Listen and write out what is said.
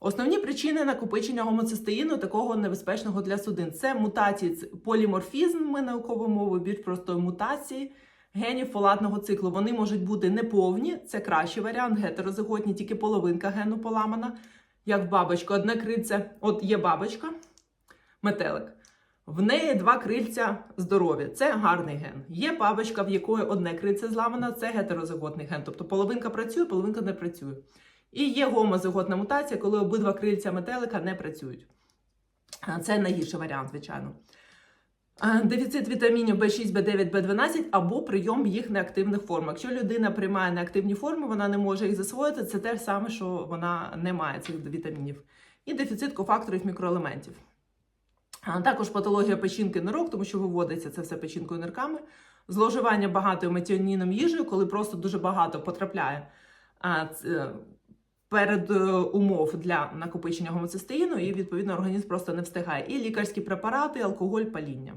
Основні причини накопичення гомоцистеїну такого небезпечного для судин це мутації, поліморфізм, ми науковою мовою, більш простої мутації генів фолатного циклу. Вони можуть бути неповні, це кращий варіант, гетерозиготні, тільки половинка гену поламана, як в бабочки. Одне крильце, от є бабочка, метелик. В неї два крильця здорові. Це гарний ген. Є бабочка, в якої одне крильце зламано, це гетерозиготний ген. Тобто половинка працює, половинка не працює. І є гомозиготна мутація, коли обидва крильця метелика не працюють. Це найгірший варіант, звичайно. Дефіцит вітамінів B6, B9, B12 або прийом їх неактивних форм. Якщо людина приймає неактивні форми, вона не може їх засвоїти, це те саме, що вона не має цих вітамінів. І дефіцит кофакторів мікроелементів. Також патологія печінки нирок, тому що виводиться це все печінкою нирками. Зловживання багатою метіоніном їжею, коли просто дуже багато потрапляє ц- перед е, умов для накопичення гомоцистеїну, і відповідно організм просто не встигає. І лікарські препарати, алкоголь, паління.